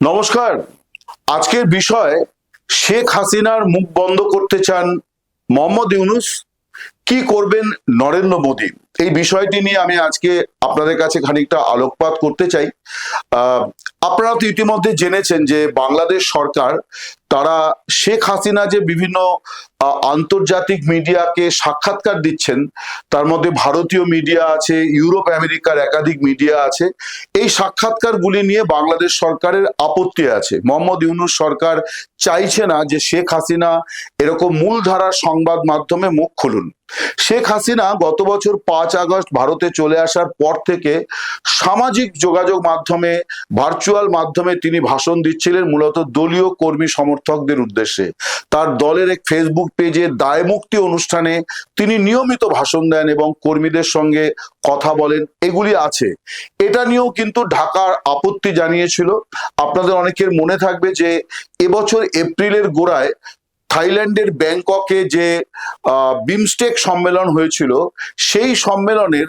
নমস্কার। আজকের বিষয় শেখ হাসিনার মুখ বন্ধ করতে চান মোহাম্মদ ইউনুস কি করবেন নরেন্দ্র মোদী? এই বিষয়টি নিয়ে আমি আজকে আপনাদের কাছে খানিকটা আলোকপাত করতে চাই। আপনারা তো ইতিমধ্যে জেনেছেন যে বাংলাদেশ সরকার, তারা শেখ হাসিনা যে বিভিন্ন আন্তর্জাতিক মিডিয়াকে সাক্ষাৎকার দিচ্ছেন, তার মধ্যে ভারতীয় মিডিয়া আছে, ইউরোপ আমেরিকার একাধিক মিডিয়া আছে, এই সাক্ষাৎকারগুলি নিয়ে বাংলাদেশ সরকারের আপত্তি আছে। মোহাম্মদ ইউনুস সরকার চাইছে না যে শেখ হাসিনা এরকম মূলধারার সংবাদ মাধ্যমে মুখ খুলুন। শেখ হাসিনা গত বছর পাঁচ আগস্ট ভারতে চলে আসার পর থেকে সামাজিক যোগাযোগ মাধ্যমে ভার্চুয়াল মাধ্যমে তিনি ভাষণ দিচ্ছিলেন মূলত দলীয় কর্মী সমর্থকদের উদ্দেশ্যে। তার দলের এক ফেসবুক পেজে দায়মুক্তি অনুষ্ঠানে তিনি নিয়মিত ভাষণ দেন এবং কর্মীদের সঙ্গে কথা বলেন। এগুলি আছে। এটা নিয়েও কিন্তু ঢাকার আপত্তি জানিয়েছিল। আপনাদের অনেকের মনে থাকবে যে এবছর এপ্রিলের গোড়ায় থাইল্যান্ডের ব্যাংককে যে বিমস্টেক সম্মেলন হয়েছিল, সেই সম্মেলনের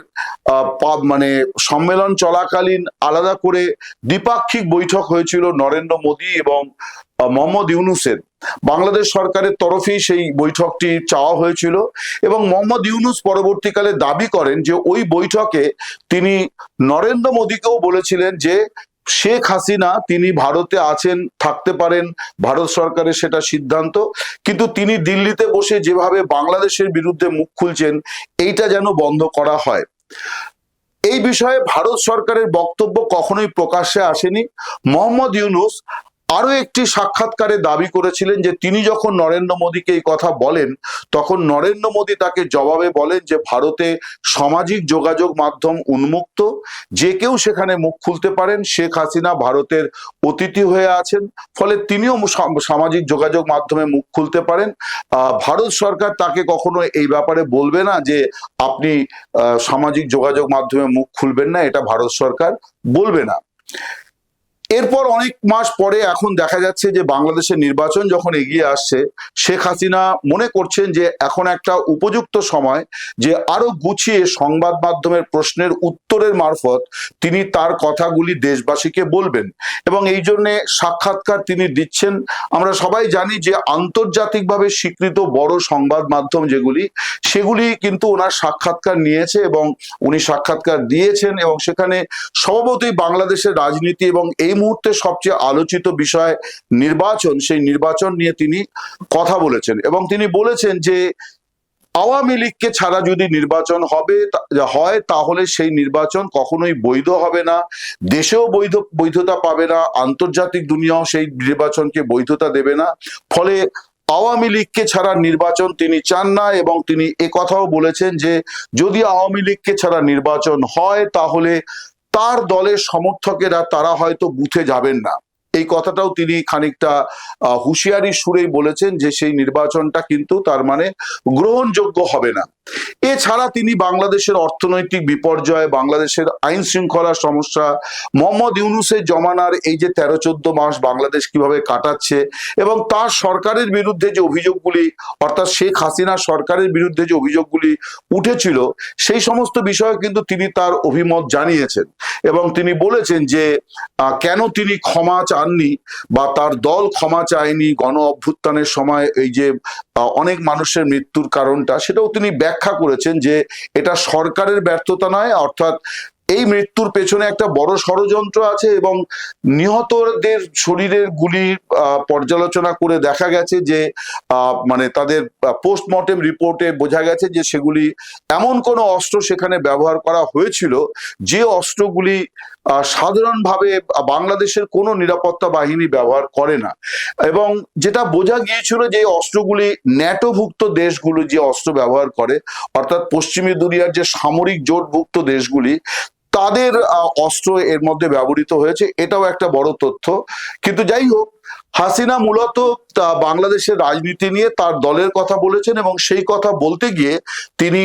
মানে সম্মেলন চলাকালীন আলাদা করে দ্বিপাক্ষিক বৈঠক হয়েছিল নরেন্দ্র মোদী এবং মোহাম্মদ ইউনুসের। বাংলাদেশ সরকারের তরফেই সেই বৈঠকটি চাওয়া হয়েছিল এবং মোহাম্মদ ইউনুস পরবর্তীকালে দাবি করেন যে ওই বৈঠকে তিনি নরেন্দ্র মোদীকেও বলেছিলেন যে শেখ হাসিনা তিনি ভারতে আছেন, থাকতে পারেন, ভারত সরকারের সেটা সিদ্ধান্ত, কিন্তু তিনি দিল্লিতে বসে যেভাবে বাংলাদেশের বিরুদ্ধে মুখ খুলছেন, এইটা যেন বন্ধ করা হয়। এই বিষয়ে ভারত সরকারের বক্তব্য কখনোই প্রকাশ্যে আসেনি। মোহাম্মদ ইউনুস আরও একটি সাক্ষাৎকারে দাবি করেছিলেন যে তিনি যখন নরেন্দ্র মোদীকে এই কথা বলেন, তখন নরেন্দ্র মোদী তাকে জবাবে বলেন যে ভারতে সামাজিক যোগাযোগ মাধ্যম উন্মুক্ত, যে কেউ সেখানে মুখ খুলতে পারেন, শেখ হাসিনা ভারতের অতিথি হয়ে আছেন, ফলে তিনিও সাম- সামাজিক যোগাযোগ মাধ্যমে মুখ খুলতে পারেন। ভারত সরকার তাকে কখনো এই ব্যাপারে বলবে না যে আপনি সামাজিক যোগাযোগ মাধ্যমে মুখ খুলবেন না, এটা ভারত সরকার বলবে না। এরপর অনেক মাস পরে এখন দেখা যাচ্ছে যে বাংলাদেশের নির্বাচন যখন এগিয়ে আসছে, শেখ হাসিনা মনে করছেন যে এখন একটা উপযুক্ত সময় যে আরও গুছিয়ে সংবাদ মাধ্যমের প্রশ্নের উত্তরের মারফত তিনি তার কথাগুলি দেশবাসীকে বলবেন। এবং এই জন্যে সাক্ষাৎকার তিনি দিচ্ছেন। আমরা সবাই জানি যে আন্তর্জাতিকভাবে স্বীকৃত বড় সংবাদ মাধ্যম যেগুলি, সেগুলি কিন্তু ওনার সাক্ষাৎকার নিয়েছে এবং উনি সাক্ষাৎকার দিয়েছেন এবং সেখানে স্বভাবতই বাংলাদেশের রাজনীতি এবং এই মুহূর্তে সবচেয়ে আলোচিত বিষয় নির্বাচন, সেই নির্বাচন নিয়ে তিনি কথা বলেছেন এবং তিনি বলেছেন যে, আওয়ামী লীগকে ছাড়া যদি নির্বাচন হবে হয়, তাহলে সেই নির্বাচন কখনোই বৈধ হবে না, দেশেও বৈধ, বৈধতা পাবে না, আন্তর্জাতিক দুনিয়াও সেই নির্বাচনকে বৈধতা দেবে না। ফলে আওয়ামী লীগকে ছাড়া নির্বাচন তিনি চান না এবং তিনি কথাও বলেছেন যে, যদি আওয়ামী লীগকে ছাড়া নির্বাচন হয়, তাহলে তার দলের সমর্থকেরা তারা হয়তো বুথে যাবেন না। এই কথাটাও তিনি খানিকটা হুঁশিয়ারি সুরেই বলেছেন যে সেই নির্বাচনটা কিন্তু তার মানে গ্রহণযোগ্য হবে না। এছাড়া তিনি বাংলাদেশের অর্থনৈতিক বিপর্যয়, বাংলাদেশের আইন শৃঙ্খলার সমস্যা, মোহাম্মদ ইউনুসের জমানার এই যে তেরো চোদ্দ মাস বাংলাদেশ কীভাবে কাটাচ্ছে এবং তার সরকারের বিরুদ্ধে যে অভিযোগগুলি, অর্থাৎ শেখ হাসিনা সরকারের বিরুদ্ধে যে অভিযোগগুলি উঠেছিল, সেই সমস্ত বিষয়ে কিন্তু তিনি তার অভিমত জানিয়েছেন এবং তিনি বলেছেন যে কেন তিনি ক্ষমা চাননি বা তার দল ক্ষমা চায়নি গণ অভ্যুত্থানের সময় এই যে অনেক মানুষের মৃত্যুর কারণটা, সেটাও তিনি ব্যাখ্যা করেছেন যে এটা সরকারের ব্যর্থতা নয়, অর্থাৎ এই মৃত্যুর পেছনে একটা বড় ষড়যন্ত্র আছে এবং নিহতদের শরীরের গুলি পর্যালোচনা করে দেখা গেছে যে মানে তাদের পোস্টমর্টেম রিপোর্টে বোঝা গেছে যে সেগুলি এমন কোনো অস্ত্র সেখানে ব্যবহার করা হয়েছিল যে অস্ত্রগুলি সাধারণভাবে বাংলাদেশের কোনো নিরাপত্তা বাহিনী ব্যবহার করে না। এবং যেটা বোঝা গিয়েছিল যে অস্ত্রগুলি ন্যাটোভুক্ত দেশগুলো যে অস্ত্র ব্যবহার করে, অর্থাৎ পশ্চিমী দুনিয়ার যে সামরিক জোটভুক্ত দেশগুলি, তাদের অস্ত্র এর মধ্যে ব্যবহৃত হয়েছে, এটাও একটা বড় তথ্য। কিন্তু যাই হোক, হাসিনা মূলত বাংলাদেশের রাজনীতি নিয়ে তার দলের কথা বলেছেন এবং সেই কথা বলতে গিয়ে তিনি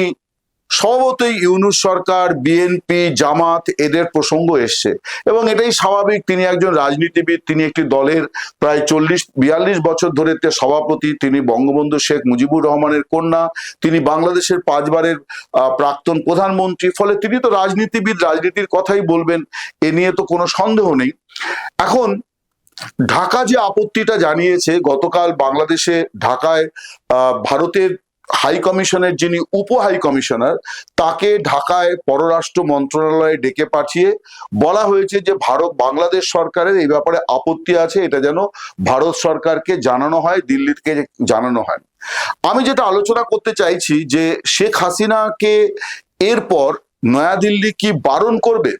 স্বভাবতই ইউনুস সরকার বিএনপি জামাত এদের প্রসঙ্গ এসছে। এবং এটাই স্বাভাবিক, তিনি একজন রাজনীতিবিদ, তিনি একটি দলের প্রায় চল্লিশ, বিয়াল্লিশ বছর ধরে সভাপতি, তিনি বঙ্গবন্ধু শেখ মুজিবুর রহমানের কন্যা, তিনি বাংলাদেশের পাঁচবারের প্রাক্তন প্রধানমন্ত্রী, ফলে তিনি তো রাজনীতিবিদ, রাজনীতির কথাই বলবেন, এ নিয়ে তো কোনো সন্দেহ নেই। এখন, ঢাকা যে আপত্তিটা জানিয়েছে, গতকাল বাংলাদেশে ঢাকায় ভারতের হাই কমিশনের যিনি উপ হাই কমিশনার তাকে ঢাকায় পররাষ্ট্র মন্ত্রণালয়ে ডেকে পাঠিয়ে বলা হয়েছে যে ভারত বাংলাদেশ সরকারের এই ব্যাপারে আপত্তি আছে, এটা যেন ভারত সরকারকে জানানো হয় দিল্লি থেকে জানানো হয়। আমি যেটা আলোচনা করতে চাইছি যে শেখ হাসিনাকে এরপর নয়াদিল্লি কি বারণ করবে?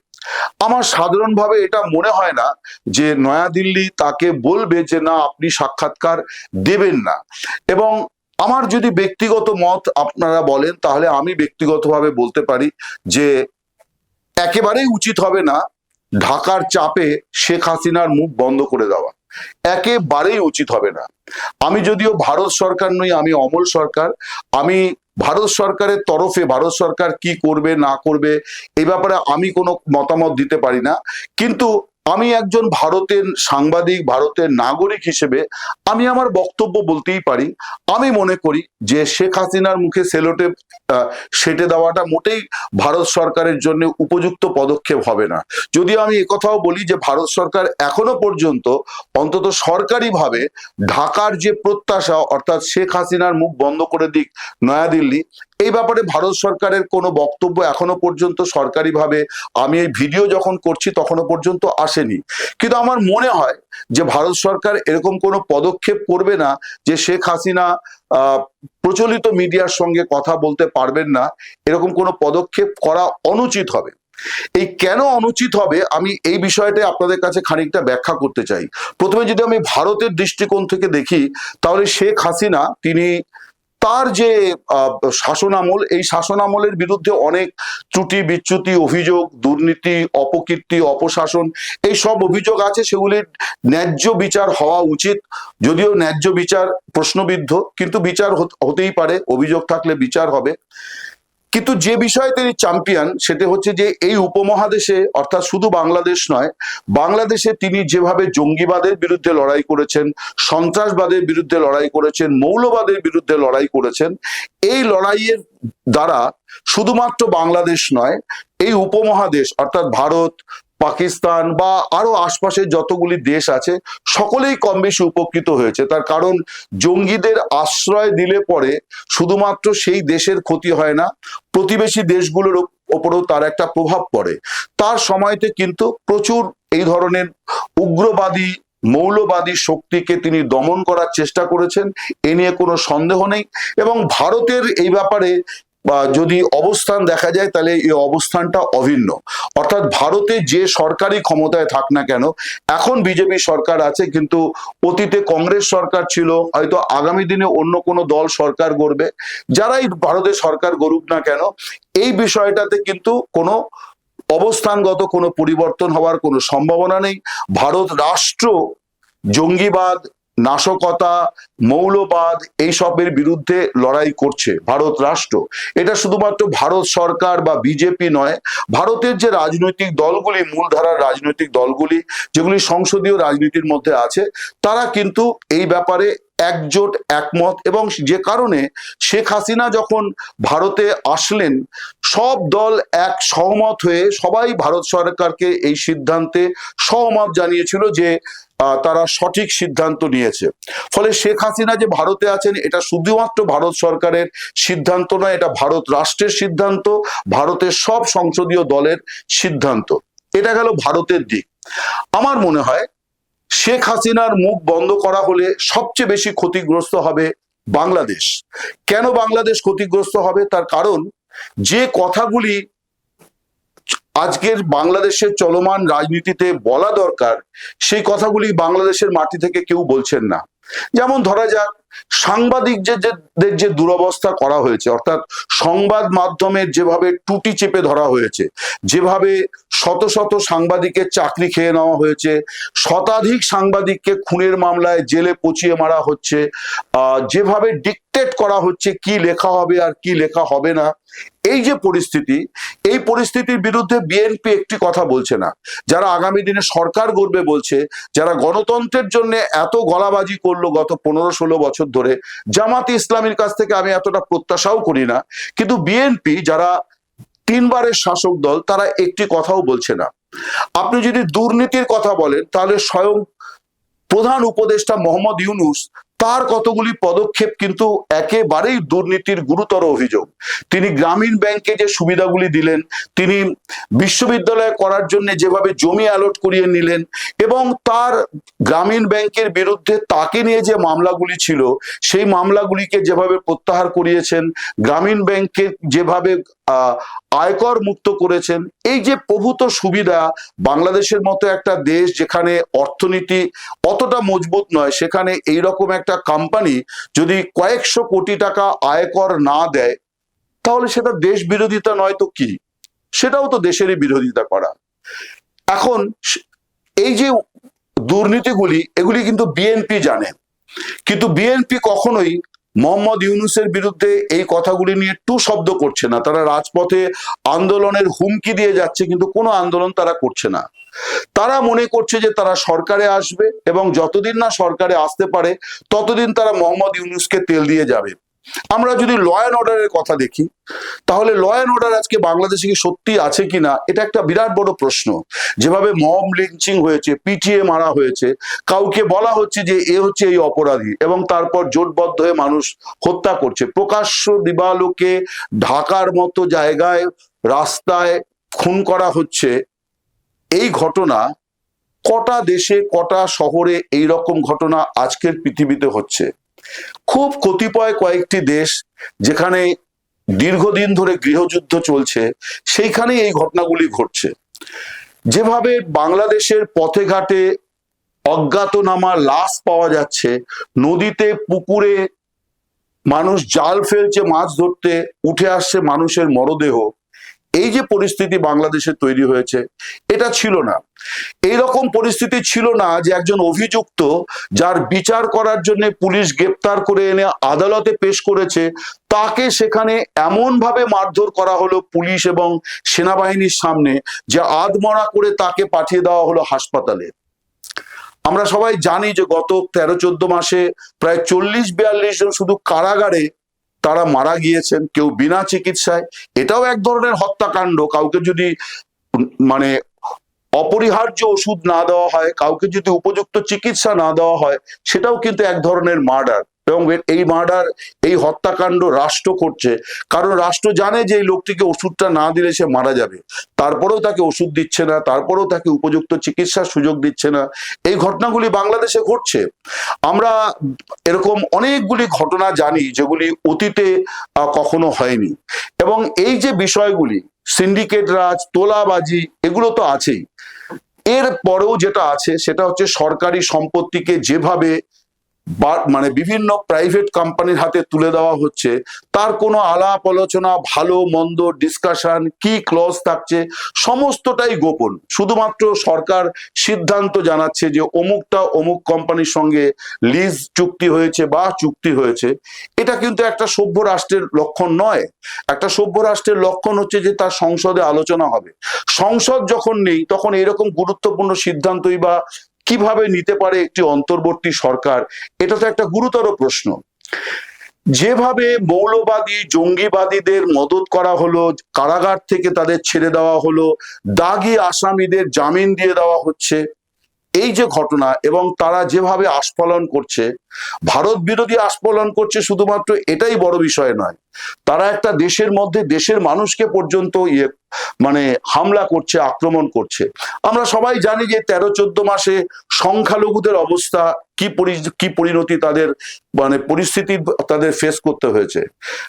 আমার সাধারণভাবে এটা মনে হয় না যে নয়াদিল্লি তাকে বলবে যে না, আপনি সাক্ষাৎকার দেবেন না। এবং আমার যদি ব্যক্তিগত মত আপনারা বলেন, তাহলে আমি ব্যক্তিগতভাবে বলতে পারি যে একেবারেই উচিত হবে না ঢাকার চাপে শেখ হাসিনার মুখ বন্ধ করে দেওয়া। একেবারেই উচিত হবে না। আমি যদিও ভারত সরকার নই, আমি অমল সরকার। আমি ভারত সরকারের তরফে ভারত সরকার কি করবে, না করবে এই ব্যাপারে আমি কোনো মতামত দিতে পারি না। কিন্তু আমি একজন ভারতের সাংবাদিক, ভারতের নাগরিক হিসেবে আমি আমার বক্তব্য বলতেই পারি। আমি মনে করি যে শেখ হাসিনার মুখে সেলোটেপ সেটে দেওয়াটা মোটেই ভারত সরকারের জন্য উপযুক্ত পদক্ষেপ হবে না। যদিও আমি একথাও বলি যে ভারত সরকার এখনও পর্যন্ত অন্তত সরকারিভাবে ঢাকার যে প্রত্যাশা, অর্থাৎ শেখ হাসিনার মুখ বন্ধ করে দিক নয়াদিল্লি এই ব্যাপারে ভারত সরকারের কোনো বক্তব্য এখনও পর্যন্ত সরকারিভাবে আমি এই ভিডিও যখন করছি তখনও পর্যন্ত আসেনি। কিন্তু আমার মনে হয় যে ভারত সরকার এরকম কোনো পদক্ষেপ করবে না যে শেখ হাসিনা প্রচলিত মিডিয়ার সঙ্গে কথা বলতে পারবেন না, এরকম কোনো পদক্ষেপ করা অনুচিত হবে। এই কেন অনুচিত হবে আমি এই বিষয়টা আপনাদের কাছে খানিকটা ব্যাখ্যা করতে চাই। প্রথমে যদি আমি ভারতের দৃষ্টিকোণ থেকে দেখি, তাহলে শেখ হাসিনা, তিনি তার যে শাসনামল, এই শাসনামলের বিরুদ্ধে অনেক ত্রুটি, বিচ্যুতি, অভিযোগ, দুর্নীতি, অপকীর্তি, অপশাসন, এই সব অভিযোগ আছে, সেগুলির ন্যায্য বিচার হওয়া উচিত। যদিও ন্যায্য বিচার প্রশ্নবিদ্ধ, কিন্তু বিচার হত- হতেই পারে, অভিযোগ থাকলে বিচার হবে। কিন্তু যে বিষয়ে তিনি চ্যাম্পিয়ন সেটা হচ্ছে যে এই উপমহাদেশে, অর্থাৎ শুধু বাংলাদেশ নয়, বাংলাদেশে তিনি যেভাবে জঙ্গিবাদের বিরুদ্ধে লড়াই করেছেন, সন্ত্রাসবাদের বিরুদ্ধে লড়াই করেছেন, মৌলবাদের বিরুদ্ধে লড়াই করেছেন, এই লড়াইয়ের দ্বারা শুধুমাত্র বাংলাদেশ নয়, এই উপমহাদেশ, অর্থাৎ ভারত পাকিস্তান বা আরও আশপাশের যতগুলি দেশ আছে, সকলেই কম বেশি উপকৃত হয়েছে। তার কারণ, জঙ্গিদের আশ্রয় দিলে পরে শুধুমাত্র সেই দেশের ক্ষতি হয় না, প্রতিবেশী দেশগুলোর ওপ- ওপরেও তার একটা প্রভাব পড়ে। তার সময়তে কিন্তু প্রচুর এই ধরনের উগ্রবাদী, মৌলবাদী শক্তিকে তিনি দমন করার চেষ্টা করেছেন, এ নিয়ে কোনো সন্দেহ নেই এবং ভারতের এই ব্যাপারে বা যদি অবস্থান দেখা যায়, তাহলে এই অবস্থানটা অভিন্ন। অর্থাৎ ভারতে যে সরকারি ক্ষমতায় থাক না কেন, এখন বিজেপি সরকার আছে, কিন্তু অতীতে কংগ্রেস সরকার ছিল, হয়তো আগামী দিনে অন্য কোনো দল সরকার গড়বে, যারাই ভারতের সরকার গড়ুক না কেন, এই বিষয়টাতে কিন্তু কোনো অবস্থানগত, কোনো পরিবর্তন হওয়ার কোনো সম্ভাবনা নেই। ভারত রাষ্ট্র জঙ্গিবাদ নাশকতা, মৌলবাদ এইসবের বিরুদ্ধে লড়াই করছে ভারত রাষ্ট্র। এটা শুধুমাত্র ভারত সরকার বা বিজেপি নয়, ভারতের যে রাজনৈতিক দলগুলি, মূলধারার রাজনৈতিক দলগুলি, যেগুলি সংসদীয় রাজনীতির মধ্যে আছে, তারা কিন্তু এই ব্যাপারে একজোট, একমত এবং যে কারণে শেখ হাসিনা যখন ভারতে আসলেন, সব দল এক সহমত হয়ে সবাই ভারত সরকারকে এই সিদ্ধান্তে সহমত জানিয়েছিল যে তারা সঠিক সিদ্ধান্ত নিয়েছে। ফলে শেখ হাসিনা যে ভারতে আছেন, এটা শুধুমাত্র ভারত সরকারের সিদ্ধান্ত নয়, এটা ভারত রাষ্ট্রের সিদ্ধান্ত, ভারতের সব সংসদীয় দলের সিদ্ধান্ত। এটা গেল ভারতের দিক। আমার মনে হয়, শেখ হাসিনার মুখ বন্ধ করা হলে সবচেয়ে বেশি ক্ষতিগ্রস্ত হবে বাংলাদেশ। কেন বাংলাদেশ ক্ষতিগ্রস্ত হবে? তার কারণ, যে কথাগুলি আজকের বাংলাদেশের চলমান রাজনীতিতে বলা দরকার, সেই কথাগুলি বাংলাদেশের মাটি থেকে কেউ বলছেন না। যেমন ধরা যাক সাংবাদিক যে যে- যে দুরবস্থা করা হয়েছে, অর্থাৎ সংবাদ মাধ্যমের যেভাবে টুটি চেপে ধরা হয়েছে, যেভাবে শত শত সাংবাদিকের চাকরি খেয়ে নেওয়া হয়েছে, শতাধিক সাংবাদিককে খুনের মামলায় জেলে পচিয়ে মারা হচ্ছে যেভাবে ডিকটেট করা হচ্ছে কি লেখা হবে আর কি লেখা হবে না, এই যে পরিস্থিতি, এই পরিস্থিতির বিরুদ্ধে বিএনপি একটি কথা বলছে না। যারা আগামী দিনে সরকার গড়বে বলছে, যারা গণতন্ত্রের জন্য এত গলাবাজি করল গত পনেরো ষোলো বছর ধরে জামাত ইসলামীর কাছ থেকে আমি এতটা প্রত্যাশাও করি না। কিন্তু বিএনপি যারা তিনবারের শাসক দল, তারা একটি কথাও বলছে না। আপনি যদি দুর্নীতির কথা বলেন, তাহলে স্বয়ং প্রধান উপদেষ্টা মোহাম্মদ ইউনুস তার কতগুলি পদক্ষেপ কিন্তু একেবারেই দুর্নীতির গুরুতর অভিযোগ। তিনি গ্রামীণ ব্যাংকে যে সুবিধাগুলি দিলেন, তিনি বিশ্ববিদ্যালয় করার জন্য যেভাবে জমি অ্যালট করিয়ে নিলেন এবং তার গ্রামীণ ব্যাংকের বিরুদ্ধে তাকে নিয়ে যে মামলাগুলি ছিল, সেই মামলাগুলিকে যেভাবে প্রত্যাহার করিয়েছেন, গ্রামীণ ব্যাংকে যেভাবে আয়কর মুক্ত করেছেন। এই যে প্রভূত সুবিধা, বাংলাদেশের মতো একটা দেশ যেখানে অর্থনীতি অতটা মজবুত নয়, সেখানে এই রকম একটা কোম্পানি যদি কয়েকশো কোটি টাকা আয়কর না দেয়, তাহলে সেটা দেশ বিরোধিতা নয় তো কি? সেটাও তো দেশেরই বিরোধিতা করা। এখন এই যে দুর্নীতিগুলি, এগুলি কিন্তু বিএনপি জানে। কিন্তু বিএনপি কখনোই মোহাম্মদ ইউনুসের বিরুদ্ধে এই কথাগুলি নিয়ে টু শব্দ করছে না। তারা রাজপথে আন্দোলনের হুমকি দিয়ে যাচ্ছে, কিন্তু কোনো আন্দোলন তারা করছে না। তারা মনে করছে যে তারা সরকারে আসবে এবং যতদিন না সরকারে আসতে পারে, ততদিন তারা মোহাম্মদ ইউনুসকে তেল দিয়ে যাবে। আমরা যদি ল অ্যান্ড অর্ডারের কথা দেখি, তাহলে ল অ্যান্ড অর্ডার আজকে বাংলাদেশে কি সত্যি আছে কিনা, এটা একটা বিরাট বড় প্রশ্ন। যেভাবে মম লিঞ্চিং হয়েছে পিটিএ মারা হয়েছে, কাউকে বলা হচ্ছে যে এ হচ্ছে এই অপরাধী, এবং তারপর জোটবদ্ধ হয়ে মানুষ হত্যা করছে। প্রকাশ্য দিবালোকে ঢাকার মতো জায়গায়, রাস্তায় খুন করা হচ্ছে, এই ঘটনা কটা দেশে, কটা শহরে এই রকম ঘটনা আজকের পৃথিবীতে হচ্ছে? খুব কতিপয় কয়েকটি দেশ যেখানে দীর্ঘদিন ধরে গৃহযুদ্ধ চলছে, সেইখানেই এই ঘটনাগুলি ঘটছে। যেভাবে বাংলাদেশের পথে ঘাটে অজ্ঞাতনামা লাশ পাওয়া যাচ্ছে, নদীতে, পুকুরে মানুষ জাল ফেলছে, মাছ ধরতে উঠে আসছে মানুষের মরদেহ এই যে পরিস্থিতি বাংলাদেশে তৈরি হয়েছে, এটা ছিল না। এই রকম পরিস্থিতি ছিল না যে একজন অভিযুক্ত যার বিচার করার জন্য পুলিশ গ্রেপ্তার করে এনে আদালতে পেশ করেছে, তাকে সেখানে এমন ভাবে মারধর করা হলো পুলিশ এবং সেনাবাহিনীর সামনে যে আধমরা করে তাকে পাঠিয়ে দেওয়া হলো হাসপাতালে। আমরা সবাই জানি যে গত তেরো চোদ্দ মাসে প্রায় চল্লিশ বিয়াল্লিশ জন শুধু কারাগারে তারা মারা গিয়েছেন, কেউ বিনা চিকিৎসায়, এটাও এক ধরনের হত্যাকাণ্ড। কাউকে যদি মানে অপরিহার্য ওষুধ না দেওয়া হয়, কাউকে যদি উপযুক্ত চিকিৎসা না দেওয়া হয়, সেটাও কিন্তু এক ধরনের মার্ডার। এবং এই মার্ডার, এই হত্যাকাণ্ড রাষ্ট্র করছে। কারণ রাষ্ট্র জানে যে এই লোকটিকে ওষুধটা না দিলে সে মারা যাবে। তারপরেও তাকে ওষুধ দিচ্ছে না, তারপরেও তাকে উপযুক্ত চিকিৎসার সুযোগ দিচ্ছে না। এই ঘটনাগুলি বাংলাদেশে ঘটছে। আমরা এরকম অনেকগুলি ঘটনা জানি যেগুলি অতীতে কখনো হয়নি। এবং এই যে বিষয়গুলি, সিন্ডিকেট রাজ, তোলাবাজি, এগুলো তো আছেই। এর পরেও যেটা আছে, সেটা হচ্ছে সরকারি সম্পত্তিকে যেভাবে মানে বিভিন্ন প্রাইভেট কোম্পানির হাতে তুলে দেওয়া হচ্ছে, তার কোনো আলাপ আলোচনা, ভালো, মন্দ ডিসকাশন কি ক্লজ থাকছে, সমস্তটাই গোপন। শুধুমাত্র সরকার সিদ্ধান্ত জানাচ্ছে যে অমুকটা অমুক কোম্পানির সঙ্গে লিজ চুক্তি হয়েছে বা চুক্তি হয়েছে। এটা কিন্তু একটা সভ্য রাষ্ট্রের লক্ষণ নয়। একটা সভ্য রাষ্ট্রের লক্ষণ হচ্ছে যে তার সংসদে আলোচনা হবে। সংসদ যখন নেই, তখন এরকম গুরুত্বপূর্ণ সিদ্ধান্তই বা কীভাবে নিতে পারে একটি অন্তর্বর্তী সরকার? এটা তো একটা গুরুতর প্রশ্ন। যেভাবে মৌলবাদী, জঙ্গিবাদীদের মদত করা হলো, কারাগার থেকে তাদের ছেড়ে দেওয়া হলো, দাগি আসামিদের জামিন দিয়ে দেওয়া হচ্ছে, এই যে ঘটনা এবং তারা যেভাবে আস্ফলন করছে, ভারত বিরোধী আস্ফলন করছে শুধুমাত্র এটাই বড় বিষয় নয় তারা একটা দেশের মধ্যে দেশের মানুষকে পর্যন্ত ইয়ে মানে হামলা করছে, আক্রমণ করছে। আমরা সবাই জানি যে তেরো, চোদ্দ মাসে সংখ্যালঘুদের অবস্থা কি কি পরিণতি তাদের মানে পরিস্থিতি তাদের ফেস করতে হয়েছে।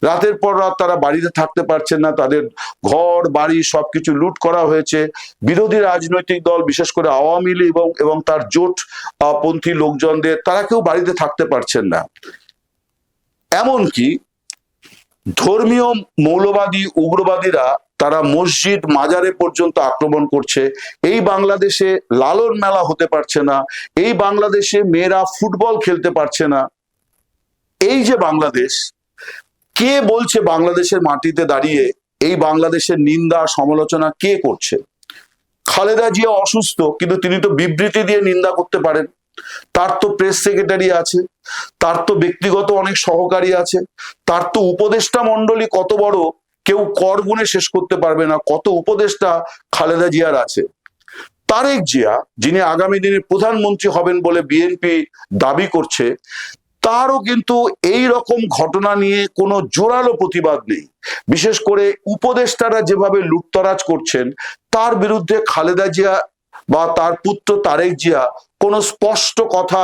রাতের পর রাত তারা বাড়িতে থাকতে পারছেন না, তাদের ঘর, বাড়ি সবকিছু লুট করা হয়েছে। বিরোধী রাজনৈতিক দল, বিশেষ করে আওয়ামী লীগ এবং এবং তার জোট পন্থী লোকজনদের, তারা কেউ বাড়িতে থাকতে পারছেন না। এমনকি ধর্মীয় মৌলবাদী উগ্রবাদীরা তারা মসজিদ মাজারে পর্যন্ত আক্রমণ করছে। এই বাংলাদেশে লালন মেলা হতে পারছে না। এই বাংলাদেশে মেয়েরা ফুটবল খেলতে পারছে না। এই যে বাংলাদেশ, কে বলছে বাংলাদেশের মাটিতে দাঁড়িয়ে এই বাংলাদেশের নিন্দা, সমালোচনা কে করছে? খালেদা জিয়া অসুস্থ, কিন্তু তিনি তো বিবৃতি দিয়ে নিন্দা করতে পারেন। তার তো প্রেস সেক্রেটারি আছে। তার তো ব্যক্তিগত অনেক সহকারী আছে, তার তো উপদেষ্টা মন্ডলী কত বড়, কেউ কর গুণে শেষ করতে পারবে না, কত উপদেষ্টা খালেদা জিয়ার আছে। তারেক জিয়া, যিনি আগামী দিনে প্রধানমন্ত্রী হবেন বলে বিএনপি দাবি করছে, তারও কিন্তু এই রকম ঘটনা নিয়ে কোনো জোরালো প্রতিবাদ নেই। বিশেষ করে উপদেষ্টারা যেভাবে লুটতরাজ করছেন, তার বিরুদ্ধে খালেদা জিয়া বা তার পুত্র তারেক জিয়া কোনো স্পষ্ট কথা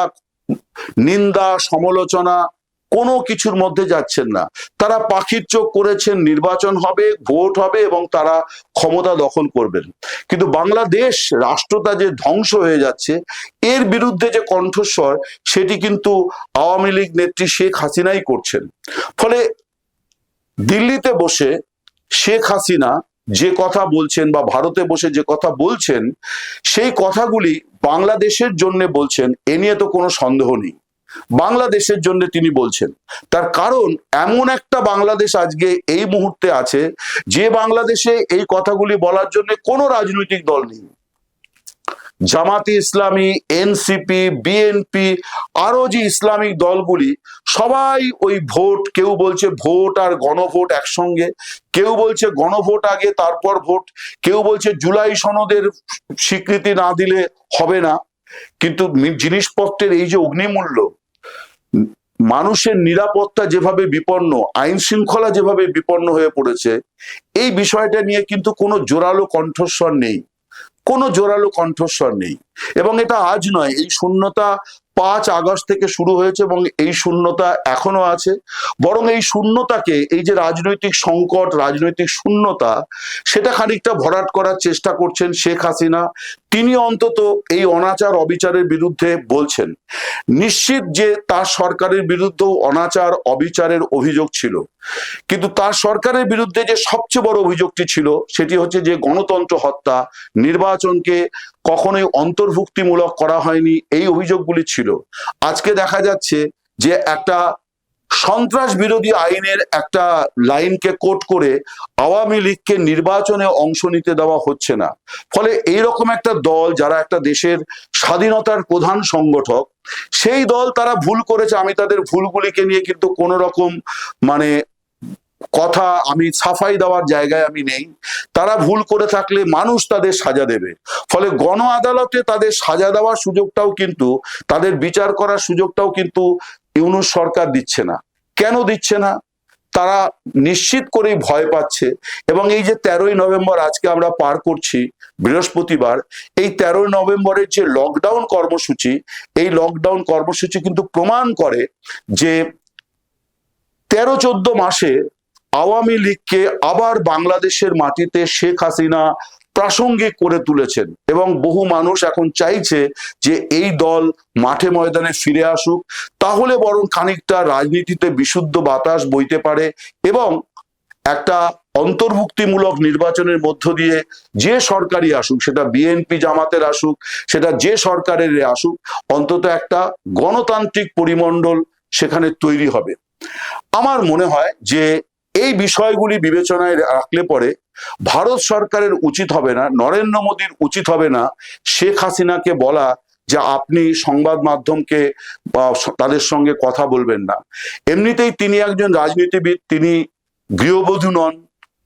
নিন্দা, সমালোচনা, কোনো কিছুর মধ্যে যাচ্ছেন না। তারা পাখির চোখ করেছেন, নির্বাচন হবে, ভোট হবে এবং তারা ক্ষমতা দখল করবেন। কিন্তু বাংলাদেশ রাষ্ট্রটা যে ধ্বংস হয়ে যাচ্ছে, এর বিরুদ্ধে যে কণ্ঠস্বর, সেটি কিন্তু আওয়ামী লীগ নেত্রী শেখ হাসিনাই করছেন। ফলে দিল্লিতে বসে শেখ হাসিনা যে কথা বলছেন বা ভারতে বসে যে কথা বলছেন সেই কথাগুলি বাংলাদেশের জন্য বলছেন এ নিয়ে তো কোনো সন্দেহ নেই। বাংলাদেশের জন্য তিনি বলছেন। তার কারণ এমন একটা বাংলাদেশ আজকে এই মুহূর্তে আছে যে বাংলাদেশে এই কথাগুলি বলার জন্য কোনো রাজনৈতিক দল নেই। জামাতি ইসলামী, এনসিপি, বিএনপি আরও যে ইসলামিক দলগুলি সবাই ওই ভোট, কেউ বলছে ভোট আর গণভোট একসঙ্গে, কেউ বলছে গণভোট আগে, তারপর ভোট, কেউ বলছে জুলাই সনদের স্বীকৃতি না দিলে হবে না। কিন্তু জিনিসপত্রের এই যে অগ্নিমূল্য, মানুষের নিরাপত্তা যেভাবে বিপন্ন, আইন শৃঙ্খলা যেভাবে বিপন্ন হয়ে পড়েছে, এই বিষয়টা নিয়ে কিন্তু কোনো জোরালো কণ্ঠস্বর নেই। কোনো জোরালো কণ্ঠস্বর নেই। এবং এটা আজ নয় এই শূন্যতা পাঁচ আগস্ট থেকে শুরু হয়েছে এবং এই শূন্যতা এখনও আছে। বরং এই শূন্যতাকে, এই যে রাজনৈতিক সংকট, রাজনৈতিক শূন্যতা, সেটা খানিকটা ভরাট করার চেষ্টা করছেন শেখ হাসিনা। তিনি অন্তত এই অনাচার অবিচারের বিরুদ্ধে বলছেন। নিশ্চিত যে তার সরকারের বিরুদ্ধেও অনাচার, অবিচারের অভিযোগ ছিল। কিন্তু তার সরকারের বিরুদ্ধে যে সবচেয়ে বড় অভিযোগটি ছিল, সেটি হচ্ছে যে গণতন্ত্র হত্যা, নির্বাচনকে কখনোই অন্তর্ভুক্তিমূলক করা হয়নি, এই অভিযোগগুলি ছিল। আজকে দেখা যাচ্ছে যে একটা সন্ত্রাস বিরোধী আইনের একটা লাইনকে কোট করে আওয়ামী লীগকে নির্বাচনে অংশ নিতে দেওয়া হচ্ছে না। ফলে এইরকম একটা দল যারা একটা দেশের স্বাধীনতার প্রধান সংগঠক, সেই দল তারা ভুল করেছে, আমি তাদের ভুলগুলিকে নিয়ে কিন্তু কোনো রকম মানে কথা আমি সাফাই দেওয়ার জায়গায় আমি নেই। তারা ভুল করে থাকলে মানুষ তাদের সাজা দেবে। ফলে গণ আদালতে তাদের সাজা দেওয়ার সুযোগটাও কিন্তু, তাদের বিচার করার সুযোগটাও কিন্তু ইউনুস সরকার দিচ্ছে না। কেন দিচ্ছে না? তারা নিশ্চিত করেই ভয় পাচ্ছে এবং এই যে তেরোই নভেম্বর আজকে আমরা পার করছি, বৃহস্পতিবার, এই তেরোই নভেম্বরের যে লকডাউন কর্মসূচি, এই লকডাউন কর্মসূচি কিন্তু প্রমাণ করে যে তেরো চোদ্দ মাসে আওয়ামী লীগকে আবার বাংলাদেশের মাটিতে শেখ হাসিনা প্রাসঙ্গিক করে তুলেছেন এবং বহু মানুষ এখন চাইছে যে এই দল মাঠে ময়দানে ফিরে আসুক, তাহলে বরং খানিকটা রাজনীতিতে বিশুদ্ধ বাতাস বইতে পারে এবং একটা অন্তর্ভুক্তিমূলক নির্বাচনের মধ্য দিয়ে যে সরকারই আসুক, সেটা বিএনপি জামাতের আসুক, সেটা যে সরকারের আসুক, অন্তত একটা গণতান্ত্রিক পরিমণ্ডল সেখানে তৈরি হবে। আমার মনে হয় যে এই বিষয়গুলি বিবেচনায় রাখলে পরে ভারত সরকারের উচিত হবে না, নরেন্দ্র মোদীর উচিত হবে না শেখ হাসিনাকে বলা যে আপনি সংবাদ মাধ্যমকে তাদের সঙ্গে কথা বলবেন না। এমনিতেই তিনি একজন রাজনীতিবিদ, তিনি গৃহবধূ নন,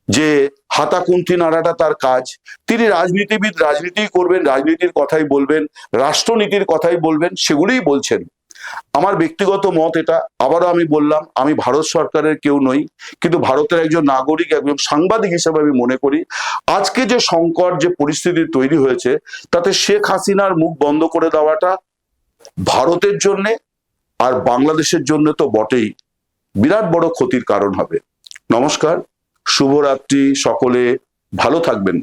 যে হাতাকুন্তি নাড়াটা তার কাজ। তিনি রাজনীতিবিদ রাজনীতি করবেন, রাজনীতির কথাই বলবেন, রাষ্ট্রনীতির কথাই বলবেন, সেগুলিই বলছেন। আমার ব্যক্তিগত মত এটা। আবারও আমি বললাম, আমি ভারত সরকারের কেউ নই, কিন্তু ভারতের একজন নাগরিক, একজন সাংবাদিক হিসেবে আমি মনে করি, আজকে যে সংকট, যে পরিস্থিতি তৈরি হয়েছে, তাতে শেখ হাসিনার মুখ বন্ধ করে দেওয়াটা ভারতের জন্য আর বাংলাদেশের জন্য তো বটেই। বিরাট বড় ক্ষতির কারণ হবে। নমস্কার, শুভরাত্রি সকলে, ভালো থাকবেন।